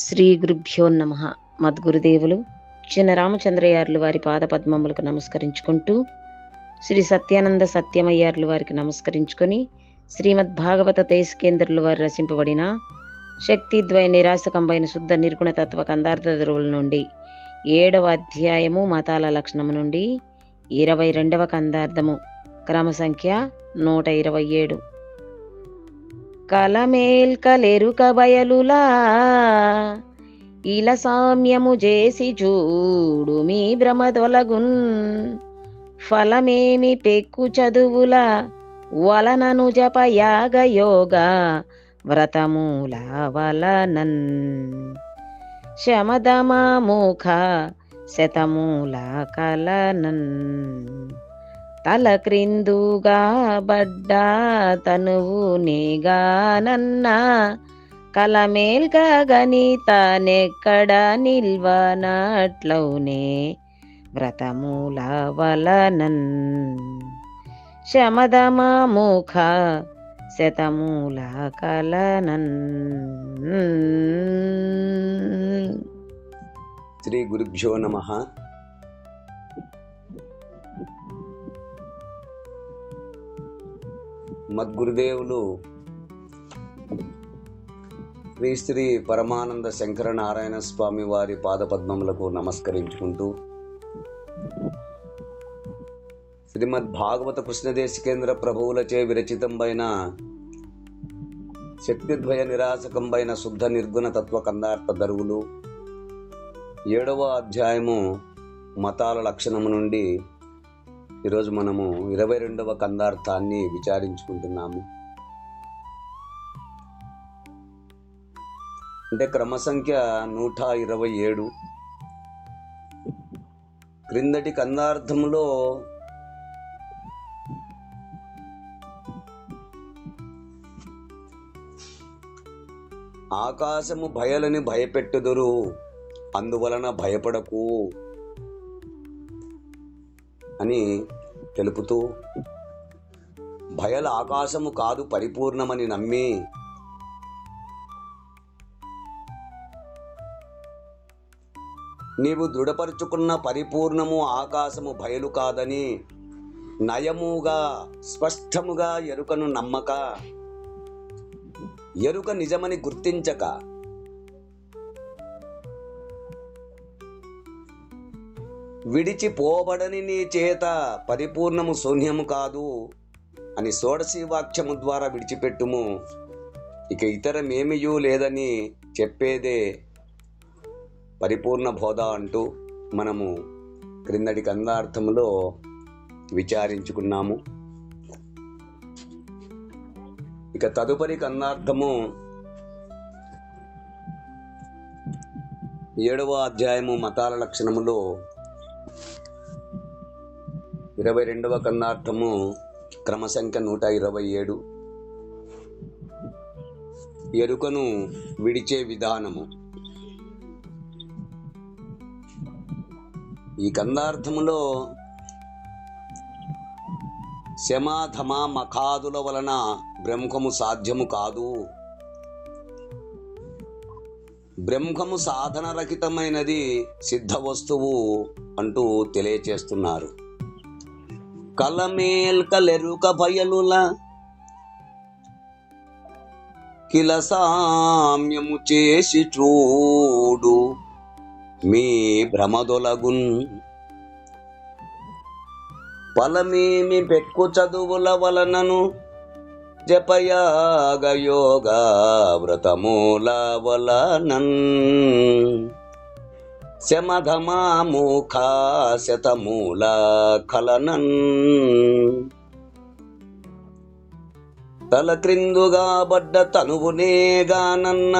శ్రీ గురుభ్యో నమ. మద్గురుదేవులు చిన్న రామచంద్రయ్యార్లు వారి పాదపద్మములకు నమస్కరించుకుంటూ శ్రీ సత్యానంద సత్యమయ్యార్లు వారికి నమస్కరించుకొని శ్రీమద్ భాగవత తేజకేంద్రులు వారు రచింపబడిన శక్తిద్వయ నిరాశకంబైన శుద్ధ నిర్గుణ తత్వ కందార్థ ధ్రువుల నుండి ఏడవ అధ్యాయము మతాల లక్షణము నుండి ఇరవై రెండవ కందార్థము. క్రమ సంఖ్య నూట ఇరవై ఏడు. కలమేల్కలెరుక బయలులా. ఇలా సామ్యము చేసి చూడు మీ భ్రమదొలగున్. ఫలమేమి పెక్కు చదువుల. వలనను జప యాగ యోగ. వ్రతమూల వలనన్. శమదమాముఖ శతమూల కలనన్. తల క్రిందుగా బడ్డా తనువు నేగానన్నా కలమేల్క గణిత నెక్కడ నిల్వనట్లవునే వ్రతమూల వలనన్. శమదమాముఖ శతమూల కలనన్. శ్రీ గురుభ్యో నమ. మద్గురుదేవులు శ్రీ శ్రీ పరమానంద శంకర నారాయణ స్వామి వారి పాదపద్మములకు నమస్కరించుకుంటూ శ్రీమద్ భాగవత కృష్ణదేశికేంద్ర ప్రభువులచే విరచితంబైన శక్తిద్వయ నిరాశకంబైన శుద్ధ నిర్గుణ తత్వ కందార్థ దరువులు ఏడవ అధ్యాయము మతాల లక్షణము నుండి ఈరోజు మనము ఇరవై రెండవ కందార్థాన్ని విచారించుకుంటున్నాము. అంటే క్రమ సంఖ్య నూట ఇరవై ఏడు. క్రిందటి కందార్థంలో ఆకాశము భయలని భయపెట్టుదురు అందువలన భయపడకు. అని తెలుపుతూ భయల ఆకాశము కాదు పరిపూర్ణమని నమ్మి నీవు దృఢపరుచుకున్న పరిపూర్ణము ఆకాశము బయలు కాదని నయముగా స్పష్టముగా ఎరుకను నమ్మక ఎరుక నిజమని గుర్తించక విడిచిపోబడని నీ చేత పరిపూర్ణము శూన్యము కాదు అని షోడశీ వాక్యము ద్వారా విడిచిపెట్టుము. ఇక ఇతరమేమియూ లేదని చెప్పేదే పరిపూర్ణ బోధ అంటూ మనము క్రిందటి కందార్థములో విచారించుకున్నాము. ఇక తదుపరి కందార్థము ఏడవ అధ్యాయము మతాల లక్షణములో ఇరవై రెండవ కన్నార్థము క్రమసంఖ్య నూట ఇరవై ఏడు. ఎరుకను విడిచే విధానము. ఈ కందార్థములో శమాధమ మఖాదుల వలన బ్రహ్మము సాధ్యము కాదు. బ్రహ్మము సాధనరహితమైనది సిద్ధ వస్తువు అంటూ తెలియచేస్తున్నారు. కలమేల్కలెరుక భయలుల కిల సామ్యము చేసి చూడు మీ భ్రమదొలగున్. ఫలమేమి పెక్కు చదువుల వలనను? జపయాగ యోగా వ్రతమూల వలనన్. శమధమాముఖా శతమూల కలనన్ తల క్రిందుగా బడ్డ తనువునేగానన్న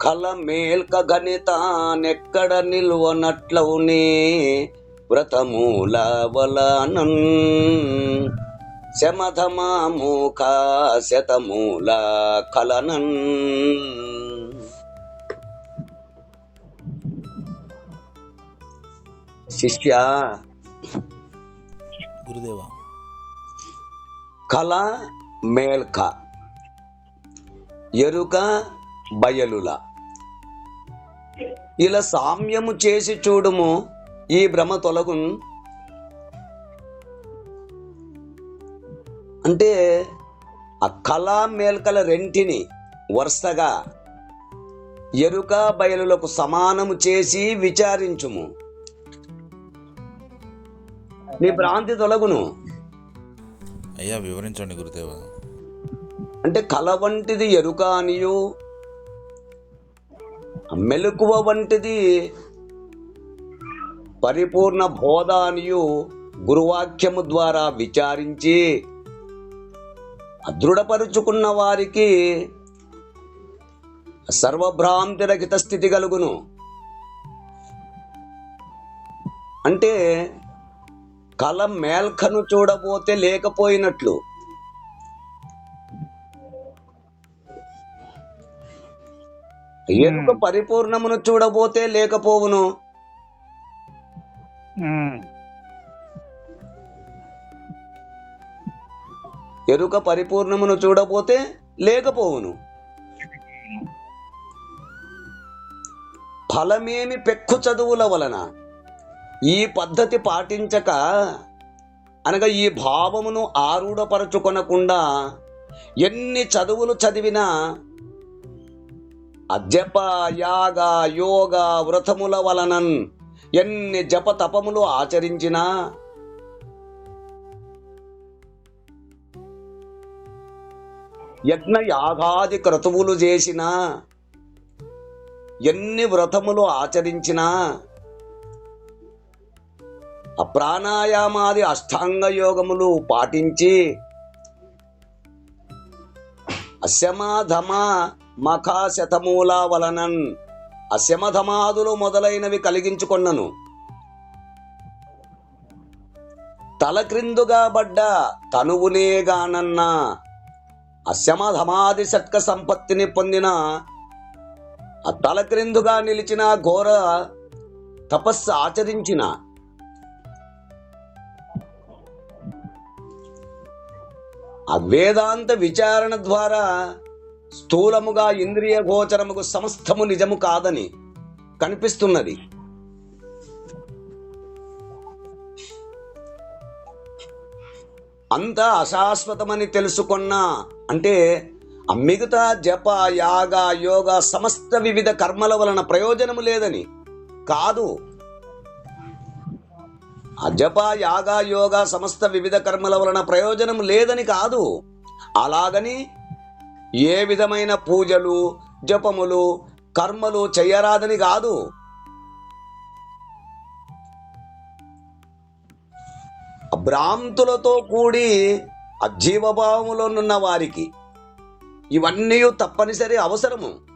కల మేల్క గణితానెక్కడ నిల్వనట్లవునే వ్రతమూల వలనన్ శమధమాముఖ శతమూల కలనన్ శిష్య. గురుదేవ. కళ మేల్క. ఎరుక బయలుల. ఇలా సామ్యము చేసి చూడుము ఈ భ్రమ తొలగున్ అంటే ఆ కళా మేల్కల రెంటిని వరుసగా ఎరుక బయలులకు సమానము చేసి విచారించుము. నీ భ్రాంతి తొలగును. అయ్యా వివరించండి గురుదేవ. అంటే కళ వంటిది ఎరుక అనియు మెలకువ వంటిది పరిపూర్ణ బోధ అనియు గురువాక్యము ద్వారా విచారించి అదృఢపరుచుకున్న వారికి సర్వభ్రాంతి రహిత స్థితి కలుగును. అంటే కళ మేల్కను చూడబోతే లేకపోయినట్లు. ఎరుక పరిపూర్ణమును చూడబోతే లేకపోవును? ఎరుక పరిపూర్ణమును చూడబోతే లేకపోవును. ఫలమేమి పెక్కు చదువుల వలన? ఈ పద్ధతి పాటించక అనగా ఈ భావమును ఆరుడపరచుకొనకుండా ఎన్ని చదువులు చదివినా అజప యాగ యోగ వ్రతముల వలనన్ ఎన్ని జప తపములు ఆచరించినా యజ్ఞ యాగాది క్రతువులు చేసినా ఎన్ని వ్రతములు ఆచరించినా ప్రాణాయామాది అష్టాంగ యోగములు పాటించి అశమధమ మఖాశతమూల వలనన్ అశమధమాదులు మొదలైనవి కలిగించుకొన్నను. తల క్రిందుగా పడ్డ తనువునేగానన్న అశమధమాది షట్క సంపత్తిని పొందిన తలక్రిందుగా తల క్రిందుగా నిలిచిన ఘోర తపస్సు ఆచరించిన ఆ వేదాంత విచారణ ద్వారా స్థూలముగా ఇంద్రియ గోచరముకు సమస్తము నిజము కాదని కనిపిస్తున్నది. అంతా అశాశ్వతమని తెలుసుకున్నా అంటే ఆ మిగతా జప యాగ యోగ సమస్త వివిధ కర్మల వలన ప్రయోజనము లేదని కాదు. అజప యాగ యోగ సమస్త వివిధ కర్మల వలన ప్రయోజనం లేదని కాదు. అలాగని ఏ విధమైన పూజలు జపములు కర్మలు చెయ్యరాదని కాదు. భ్రాంతులతో కూడి అజీవభావములోనున్న వారికి ఇవన్నీ తప్పనిసరి అవసరము.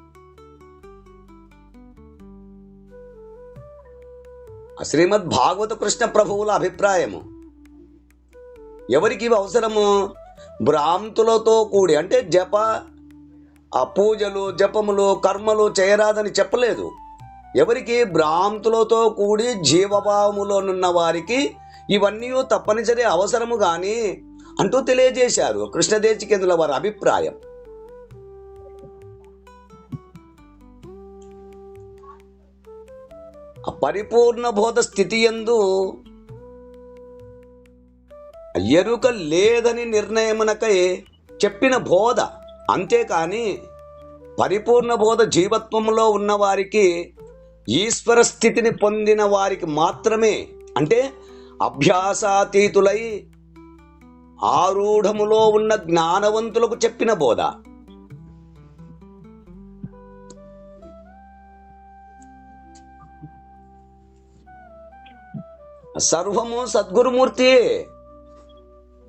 శ్రీమద్ భాగవత కృష్ణ ప్రభువుల అభిప్రాయము. ఎవరికి అవసరము? భ్రాంతులతో కూడి అంటే జప ఆ పూజలు జపములు కర్మలు చేయరాదని చెప్పలేదు. ఎవరికి? భ్రాంతులతో కూడి జీవభావములోనున్న వారికి ఇవన్నీ తప్పనిసరి అవసరము కానీ అంటూ తెలియజేశారు కృష్ణదేశికేంద్రుల వారి అభిప్రాయం. పరిపూర్ణ బోధ స్థితి ఎందు ఎరుక లేదని నిర్ణయమునకై చెప్పిన బోధ. అంతేకాని పరిపూర్ణ బోధ జీవత్వంలో ఉన్నవారికి ఈశ్వర స్థితిని పొందిన వారికి మాత్రమే అంటే అభ్యాసాతీతులై ఆరూఢములో ఉన్న జ్ఞానవంతులకు చెప్పిన బోధ. సర్వము సద్గురుమూర్తి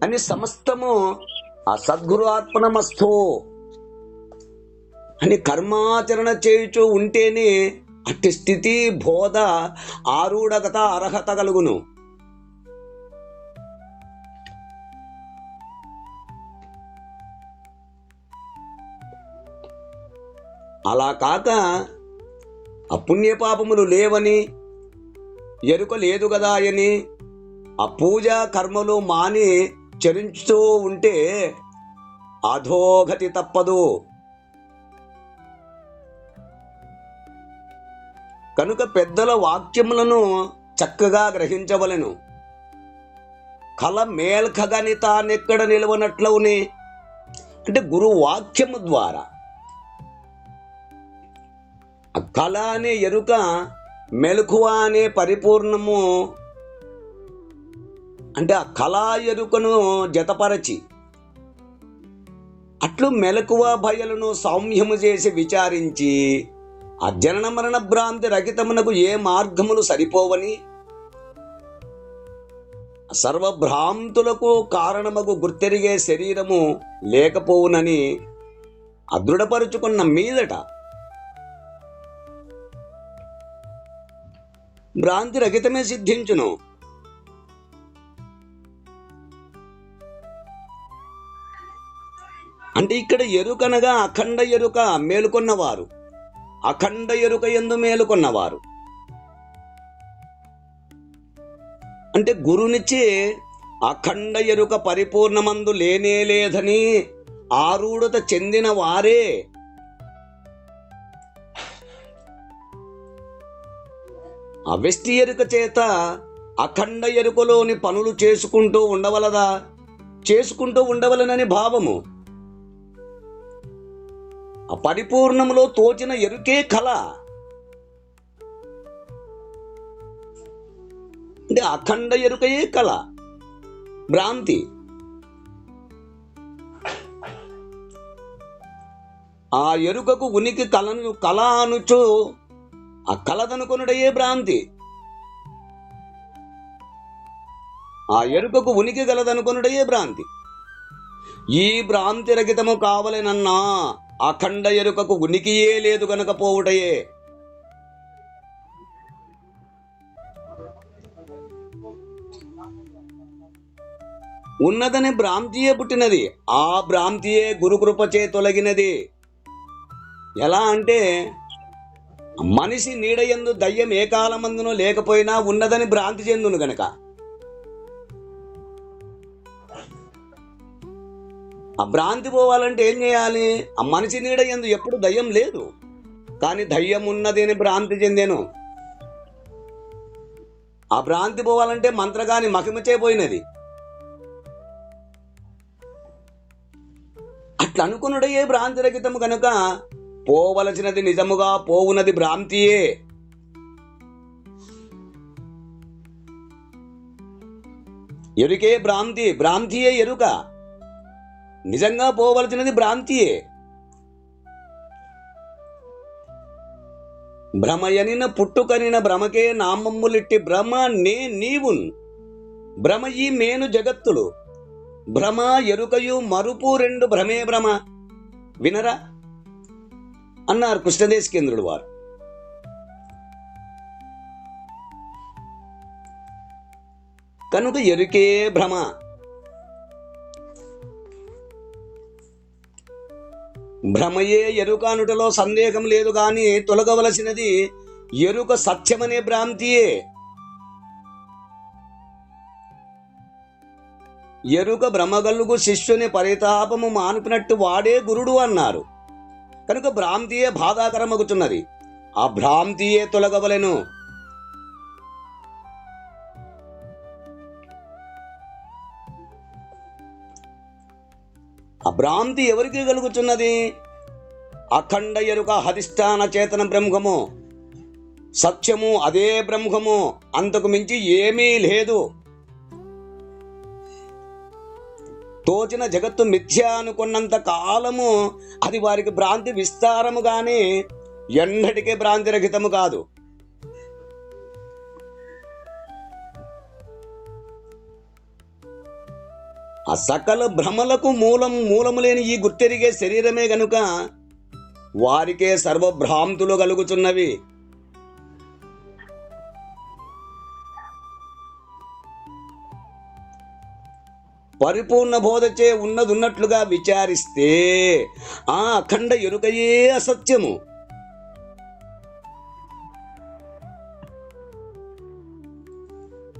అని సమస్తము ఆ సద్గురు ఆత్మనమస్తు అని కర్మాచరణ చేయుచు ఉంటేనే అట్టి స్థితి బోధ ఆరూఢగత అర్హత కలుగును. అలా కాక ఆ పుణ్యపాపములు లేవని ఎరుక లేదు కదా అని ఆ పూజ కర్మలు మాని చరించుతూ ఉంటే అధోగతి తప్పదు. కనుక పెద్దల వాక్యములను చక్కగా గ్రహించవలెను. కళ మేల్కగని తానెక్కడ నిలవనట్లవుని? అంటే గురు వాక్యము ద్వారా. కళ అనే ఎరుక మెలకువ అనే పరిపూర్ణము అంటే ఆ కళా ఎరుకను జతపరచి అట్లు మెలకువ భయలను సౌమ్యము చేసి విచారించి ఆ జనన మరణ భ్రాంతి రహితమునకు ఏ మార్గములు సరిపోవని సర్వభ్రాంతులకు కారణమగు గుర్తెరిగే శరీరము లేకపోవునని అదృఢపరుచుకున్న మీదట భ్రాంతి రహితమే సిద్ధించును. అంటే ఇక్కడ ఎరుకనగా అఖండ ఎరుక మేలుకొన్నవారు. అఖండ ఎరుక ఎందు మేలుకొన్నవారు. అంటే గురునిచ్చే అఖండ ఎరుక పరిపూర్ణమందు లేనే లేదని ఆరూఢత చెందిన వారే అవెస్టి ఎరుక చేత అఖండ ఎరుకలోని పనులు చేసుకుంటూ ఉండవలదా? చేసుకుంటూ ఉండవలనని భావము. పరిపూర్ణములో తోచిన ఎరుకే కళ. అంటే అఖండ ఎరుకయే కళ. భ్రాంతి. ఆ ఎరుకకు ఉనికి కలను కళ అనుచు ఆ కలదనుకొనుడయే భ్రాంతి. ఆ ఎరుకకు ఉనికి గలదనుకొనుడయే భ్రాంతి. ఈ భ్రాంతి రహితము కావలేనన్నా అఖండ ఎరుకకు ఉనికియే లేదు గనక పోవుటయే. ఉన్నదని భ్రాంతియే పుట్టినది ఆ భ్రాంతియే గురుకృపచే తొలగినది. ఎలా అంటే మనిషి నీడయందు దయ్యం ఏ కాలమందునో లేకపోయినా ఉన్నదని భ్రాంతి చెందును గనక. ఆ భ్రాంతి పోవాలంటే ఏం చేయాలి? ఆ మనిషి నీడ ఎందు ఎప్పుడు దయ్యం లేదు. కానీ దయ్యం ఉన్నది అని భ్రాంతి చెందాను. ఆ భ్రాంతి పోవాలంటే మంత్రగాని మహిమచేపోయినది అట్లా అనుకున్నడయే భ్రాంతి రహితం కనుక పోవలసినది నిజముగా పోవునది భ్రాంతియే. ఎరుకే భ్రాంతి భ్రాంతియే ఎరుక. నిజంగా పోవలసినది భ్రాంతియే. భ్రమయనిన పుట్టుకనిన భ్రమకే నామమ్ములిట్టి భ్రమ నే నీవున్. భ్రమ ఈ మేను జగత్తులు. భ్రమ ఎరుకయు మరుపు రెండు భ్రమే భ్రమ. వినరా? అన్నారు కృష్ణదేశకేంద్రుడు వారు. కనుక ఎరుకే భ్రమ. భ్రమయే ఎరుకానుటలో సందేహం లేదు కానీ తొలగవలసినది ఎరుక సత్యమనే భ్రాంతియే. ఎరుక భ్రమగలుగు శిష్యుని పరితాపము మానుకున్నట్టు వాడే గురుడు అన్నారు. కనుక భ్రాంతియే బాధాకరమగుతున్నది. ఆ భ్రాంతియే తొలగవలెను. ఆ భ్రాంతి ఎవరికి కలుగుతున్నది? అఖండ ఎరుక హధిష్టాన చేతన బ్రహ్మము. సత్యము అదే బ్రహ్మము. అంతకు మించి ఏమీ లేదు. తోచిన జగత్తు మిథ్య అనుకున్నంత కాలము అది వారికి భ్రాంతి విస్తారము కానీ ఎన్నటికీ భ్రాంతి రహితము కాదు. ఆ సకల భ్రమలకు మూలం మూలము లేని ఈ గుర్తెరిగే శరీరమే గనుక వారికే సర్వభ్రాంతులు కలుగుతున్నవి. పరిపూర్ణ బోధచే ఉన్నదున్నట్లుగా విచారిస్తే ఆ అఖండ ఎరుకయే అసత్యము.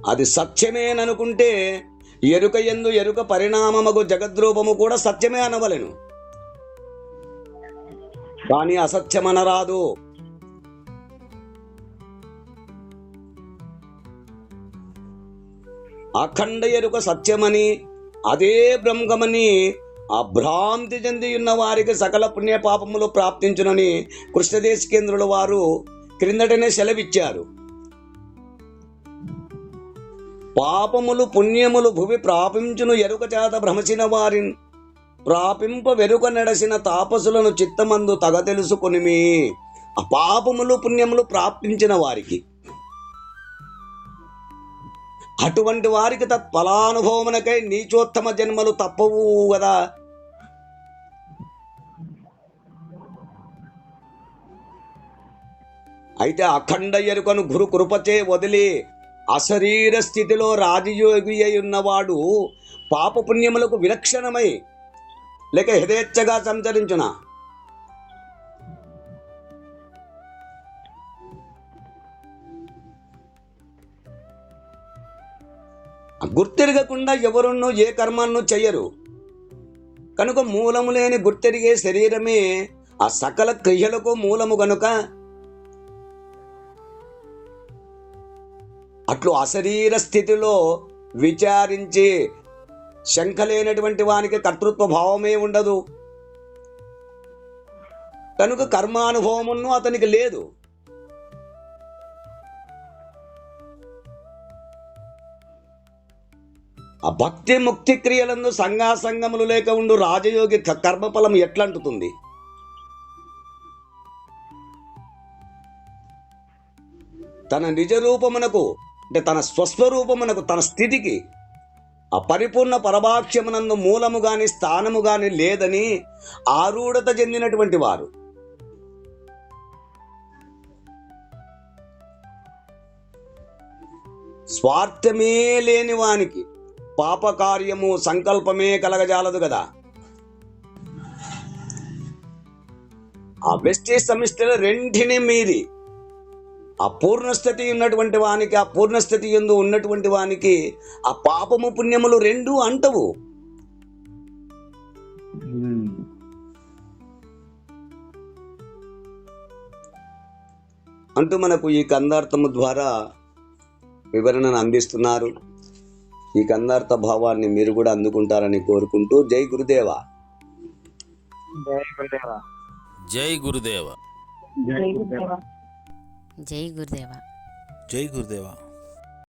అది సత్యమేననుకుంటే ఎరుక ఎందు ఎరుక పరిణామముకు జగద్రూపము కూడా సత్యమే అనవలను. కానీ అసత్యమనరాదు. అఖండ ఎరుక సత్యమని అదే బ్రహ్మమని ఆ భ్రాంతి చెంది ఉన్న వారికి సకల పుణ్య పాపములు ప్రాప్తించునని కృష్ణదేశికేంద్రుల వారు క్రిందటనే సెలవిచ్చారు. పాపములు పుణ్యములు భువి ప్రాపించును ఎరుక చేత భ్రమసిన వారిని ప్రాపింప వెరుక నడసిన తాపసులను చిత్తమందు తగ తెలుసుకుని ఆ పాపములు పుణ్యములు ప్రాప్తించిన వారికి. అటువంటి వారికి తత్ఫలానుభవమునకై నీచోత్తమ జన్మలు తప్పవు కదా అయితే అఖండ ఎరుకను గురు కృపచే వదిలి అశరీర స్థితిలో రాజయోగి అయి ఉన్నవాడు పాపపుణ్యములకు విలక్షణమై లేక యథేచ్ఛగా సంచరించున? గుర్తెరగకుండా ఎవరున్నూ ఏ కర్మలను చెయ్యరు. కనుక మూలము లేని గుర్తెరిగే శరీరమే ఆ సకల క్రియలకు మూలము గనుక. అట్లు అశరీర స్థితిలో విచారించి శంఖ లేనటువంటి వానికి కర్తృత్వ భావమే ఉండదు. కనుక కర్మానుభవమును అతనికి లేదు. ఆ భక్తి ముక్తి క్రియలందు సంఘాసంగములు లేక ఉండు రాజయోగి కర్మఫలం ఎట్లంటుతుంది? తన నిజ రూపమునకు అంటే తన స్వస్వరూపమునకు తన స్థితికి ఆ పరిపూర్ణ పరభాక్ష్యమునందు మూలము గాని స్థానము గాని లేదని ఆరూఢత చెందినటువంటి వారు. స్వార్థమే లేని వానికి పాపకార్యము సంకల్పమే కలగజాలదు కదా. ఆ వెస్టి సమిష్టిల రెంటిని మీరి. ఆ పూర్ణస్థితి ఉన్నటువంటి వానికి ఆ పూర్ణస్థితి ఎందు ఉన్నటువంటి వానికి ఆ పాపము పుణ్యములు రెండు అంటవు. అంటూ మనకు ఈ కందార్థము ద్వారా వివరణను అందిస్తున్నారు. ఈ కందార్థ భావాన్ని మీరు కూడా అందుకుంటారని కోరుకుంటూ జై గురుదేవ. జై గురుదేవ. జై గురుదేవ. జై గురుదేవ. జై గురుదేవ.